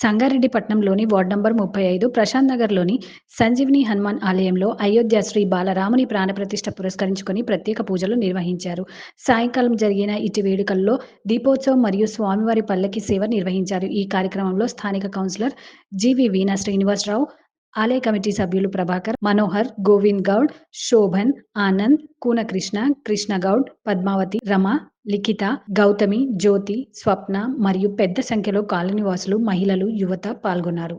సంగారెడ్డిపట్నంలోని ward number ముప్పై ఐదు ప్రశాంత్ నగర్లోని సంజీవిని హనుమాన్ ఆలయంలో అయోధ్య శ్రీ బాలరాముని ప్రాణప్రతిష్ఠ పురస్కరించుకొని ప్రత్యేక పూజలు నిర్వహించారు. సాయంకాలం జరిగిన ఇటు వేడుకల్లో దీపోత్సవం మరియు స్వామివారి పల్లకి సేవ నిర్వహించారు. ఈ కార్యక్రమంలో స్థానిక కౌన్సిలర్ జీవి వీణా శ్రీనివాసరావు ఆలయ కమిటీ సభ్యులు ప్రభాకర్ మనోహర్ గోవింద్ గౌడ్ శోభన్ ఆనంద్ కూనకృష్ణ కృష్ణ గౌడ్ పద్మావతి రమ లిఖిత గౌతమి జ్యోతి స్వప్న మరియు పెద్ద సంఖ్యలో కాలనీవాసులు మహిళలు యువత పాల్గొన్నారు.